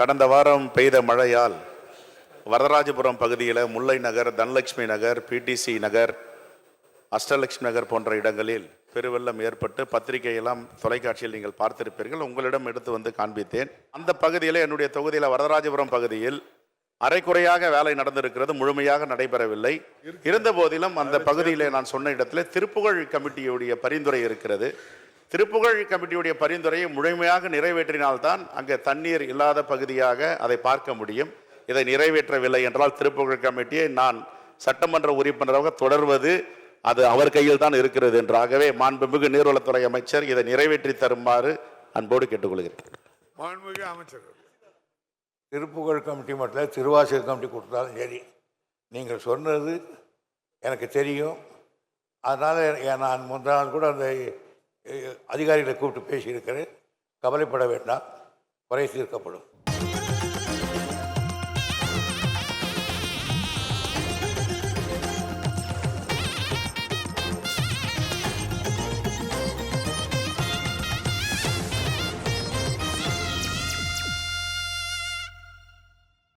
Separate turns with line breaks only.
கடந்த வாரம் பெய்த மழையால் வரதராஜபுரம் பகுதியில் முல்லை நகர் தனலட்சுமி நகர் பிடிசி நகர் அஷ்டலட்சுமி நகர் போன்ற இடங்களில் பெருவெள்ளம் ஏற்பட்டு பத்திரிகையெல்லாம் தொலைக்காட்சியில் நீங்கள் பார்த்திருப்பீர்கள். உங்களிடம் எடுத்து வந்து காண்பித்தேன். அந்த பகுதியில் என்னுடைய தொகுதியில் வரதராஜபுரம் பகுதியில் அரைக்குறையாக வேலை நடந்திருக்கிறது. முழுமையாக நடைபெறவில்லை. இருந்த போதிலும் அந்த பகுதியில் நான் சொன்ன இடத்துல திருப்புகழ் கமிட்டியுடைய பரிந்துரை இருக்கிறது. திருப்புகழ் கமிட்டியுடைய பரிந்துரையை முழுமையாக நிறைவேற்றினால்தான் அங்கே தண்ணீர் இல்லாத பகுதியாக அதை பார்க்க முடியும். இதை நிறைவேற்றவில்லை என்றால் திருப்புகழ் கமிட்டியை நான் சட்டமன்ற உறுப்பினராக தொடர்வது அது அவர் கையில் தான் இருக்கிறது என்றாகவே மாண்புமிகு நீர்வளத்துறை அமைச்சர் இதை நிறைவேற்றி தருமாறு அன்போடு கேட்டுக்கொள்கிறேன்.
மாண்புமிகு அமைச்சர்
திருப்புகழ் கமிட்டி மட்டும் இல்ல, திருவாசக கமிட்டி கொடுத்தாலும் சரி. நீங்கள் சொன்னது எனக்கு தெரியும். அதனால் நான் முந்தா நாள் கூட அந்த அதிகாரிகளை கூப்பிட்டு பேசியிருக்கிறேன். கவலைப்பட வேண்டாம். குறை தீர்க்கப்படும்.